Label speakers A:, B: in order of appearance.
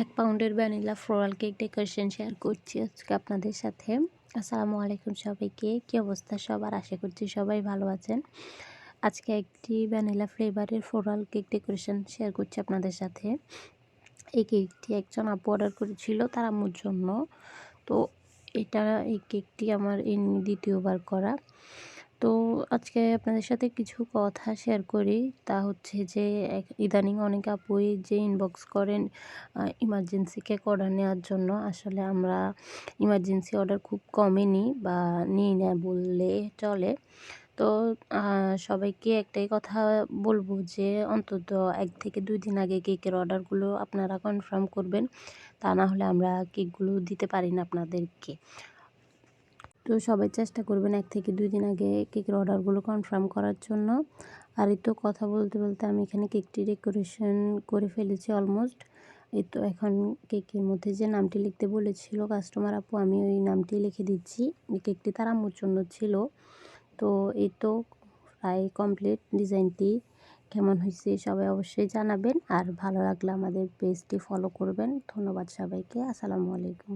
A: এক পাউন্ডের vanilla floral cake decoration share করছি আজকে আপনাদের সাথে। আসসালামু আলাইকুম সবাইকে। কী অবস্থা সবার? আশা করছি সবাই ভালো আছেন। আজকে একটি ভ্যানিলা ফ্লেভারের ফ্লোরাল কেক ডেকোরেশন শেয়ার করছি আপনাদের সাথে। এই কেকটি একজন আপু অর্ডার করেছিল তার আম্মুর জন্য। তো এটা এই কেকটি আমার এই দ্বিতীয়বার করা। তো আজকে আপনাদের সাথে কিছু কথা শেয়ার করি। তা হচ্ছে যে ইদানিং অনেক আপুই যে ইনবক্স করেন ইমার্জেন্সি কেক অর্ডার নেওয়ার জন্য, আসলে আমরা ইমার্জেন্সি অর্ডার খুব কমই নিই বা নিই না বললে চলে। তো সবাইকে একটাই কথা বলব যে, অন্তত এক থেকে দুই দিন আগে কেকের অর্ডারগুলো আপনারা কনফার্ম করবেন। তা না হলে আমরা কেকগুলো দিতে পারি না আপনাদেরকে। তো সবাই চেষ্টা করবেন এক থেকে দুই দিন আগে কেকের অর্ডারগুলো কনফার্ম করার জন্য। আর এই তো কথা বলতে বলতে আমি এখানে কেকটি ডেকোরেশন করে ফেলেছি অলমোস্ট এই তো এখন কেকের মধ্যে যে নামটি লিখতে বলেছিল কাস্টমার আপু, আমি ওই নামটি লিখে দিচ্ছি। কেকটি তার আম্মুর জন্য ছিল। তো এই তো প্রায় কমপ্লিট ডিজাইনটি কেমন হয়েছে সবাই অবশ্যই জানাবেন। আর ভালো লাগলে আমাদের পেজটি ফলো করবেন। ধন্যবাদ সবাইকে। আসসালামু আলাইকুম।